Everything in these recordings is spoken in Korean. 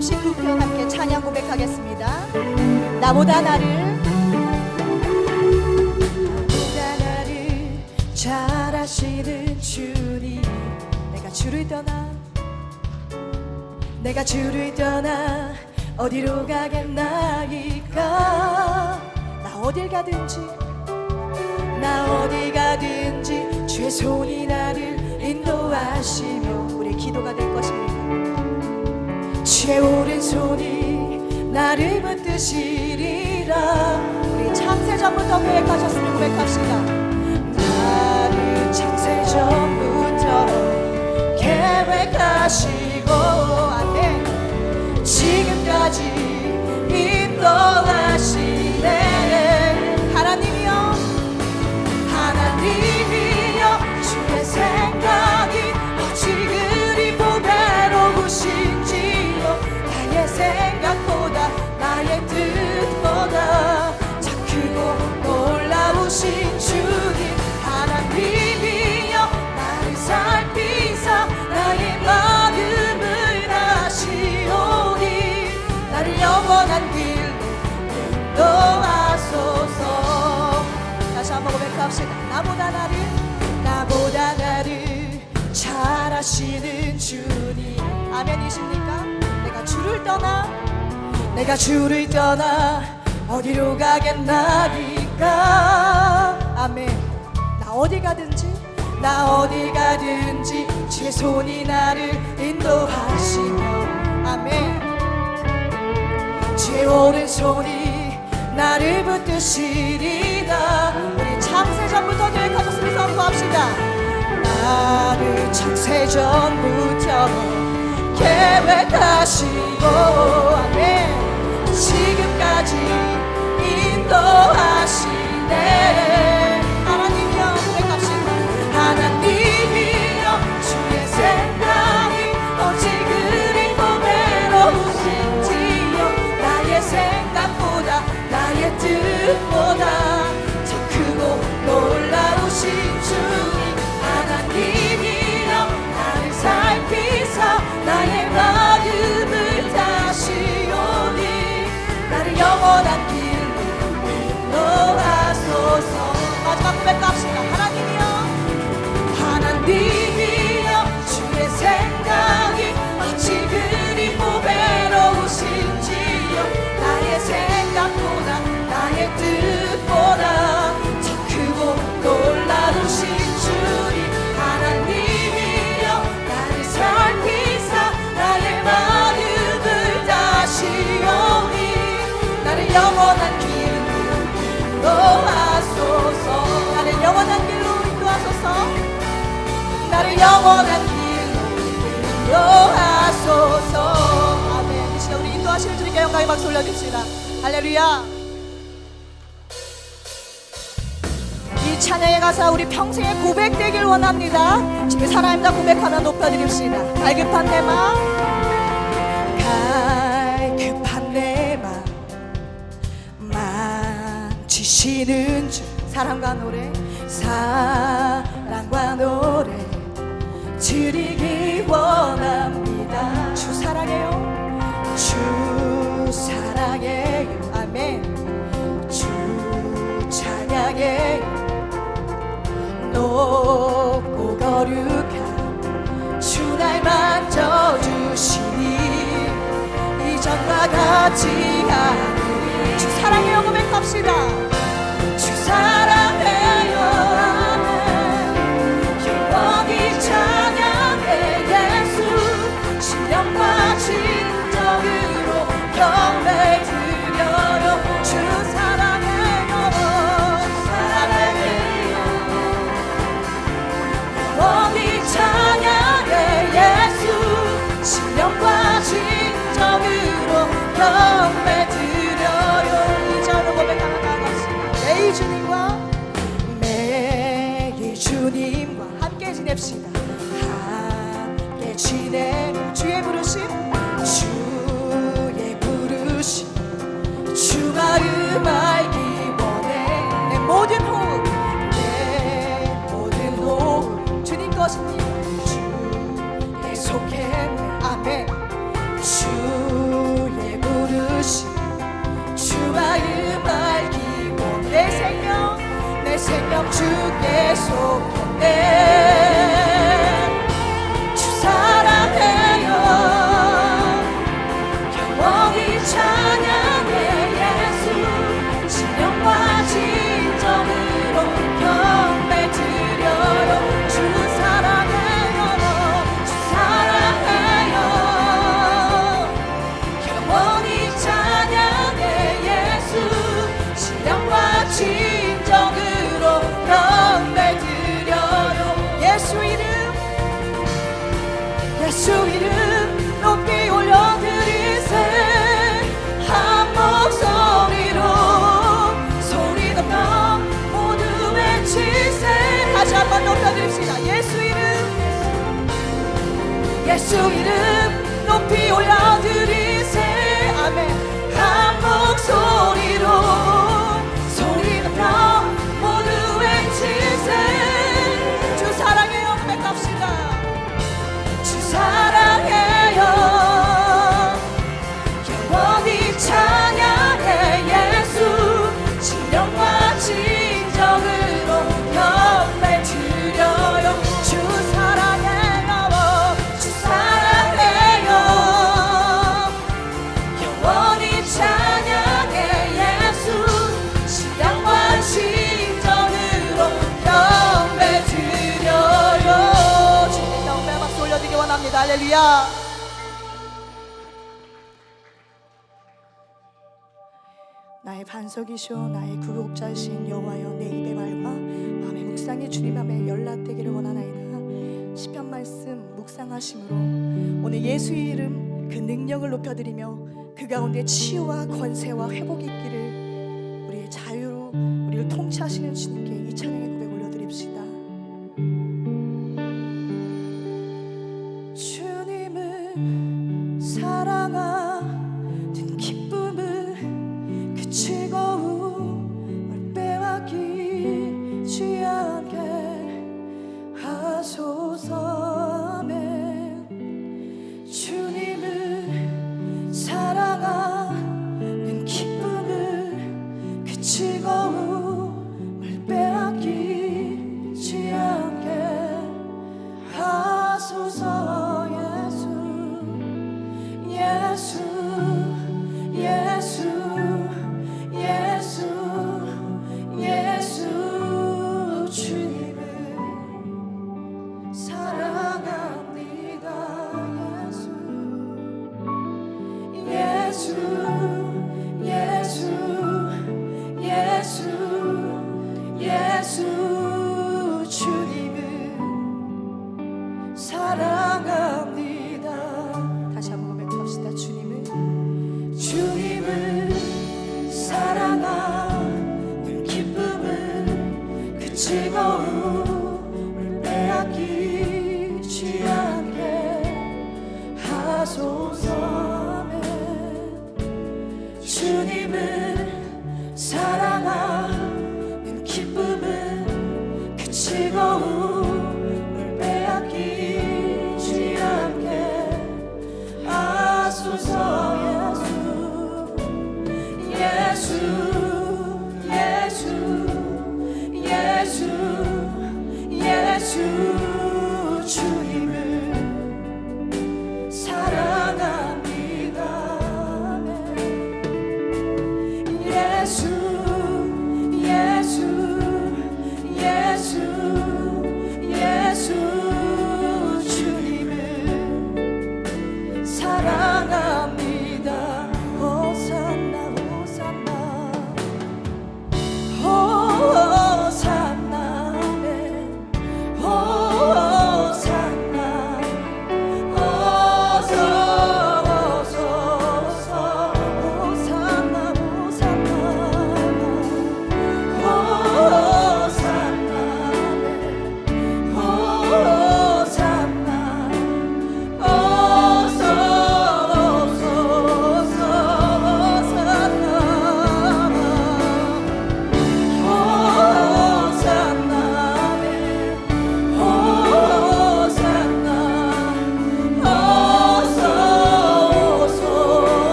39편 함께 찬양 고백하겠습니다. 나보다 나를. 나보다 나를 잘 아시는 주님. 내가 주를 떠나. 내가 주를 떠나 어디로 가겠나이까 나 어딜 가든지. 나 어디 가든지 주의 손이 나를 인도하시며 우리 기도가 될 것입니다 주의 오른손이 나를 붙드시리라. 우리 창세 전부터 계획하셨으면 고백합시다. 나를 창세 전부터 계획하시고 아멘 지금까지 합시다. 나보다 나를 나보다 나를 잘 아시는 주님. 아멘이십니까? 내가 주를 떠나 내가 주를 떠나 어디로 가겠나니까? 아멘. 나 어디 가든지 나 어디 가든지 주의 손이 나를 인도하시며. 아멘. 주의 오른손이 나를 창세 전부터 계획하셨으면 선포합시다. 나를 창세 전부터 계획하시고 아멘. 지금까지 인도하시네 영원한 길 영원한 길로 인도하소서. 아멘. 이 시간 우리 인도하시는 주님께 영광의 박수 올려줍시다. 할렐루야. 이 찬양의 가사 우리 평생에 고백되길 원합니다. 지금 사랑입니다 고백하며 높여드립시다. 갈급한 내 마음. 갈급한 내 마음. 만지시는 주. 사랑과 노래. 사랑과 노래 드리기 원합니다. 주 사랑해요. 주 사랑해요. 아멘. 주 찬양해요. 높고 거룩한 주 날 만져주시니 이전과 같지 않으니. 주 사랑해요. 고백합시다. 주 사랑 이대로 주의 부르심 주의 부르심. 주 마음 알기 원해. 모든 호흡 내 모든 호흡. 주님 것입니다 주의 속해. 아멘. 주의 부르심 주 마음 알기 원해. 생명 내 생명 주께 속해. 예수 이름 높이 올려드리 할렐루야. 나의 반석이시오 나의 구속자신 여호와여 내 입의 말과 마음의 묵상이 주님 앞에 연락되기를 원하나이다 시편 말씀 묵상하심으로 오늘 예수의 이름 그 능력을 높여드리며 그 가운데 치유와 권세와 회복이 있기를 우리의 자유로 우리를 통치하시는 주님께 이 찬양의 Tia. 사랑.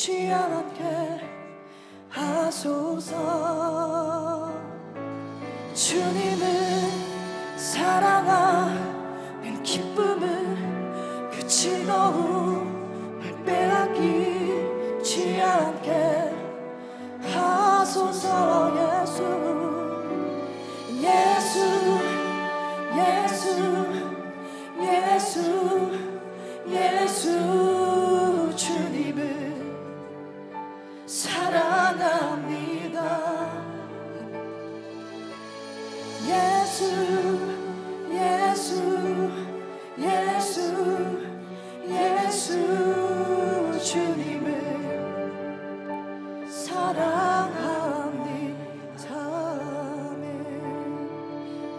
놓지 않게 하소서. 주님을 사랑하는 기쁨을 그 즐거움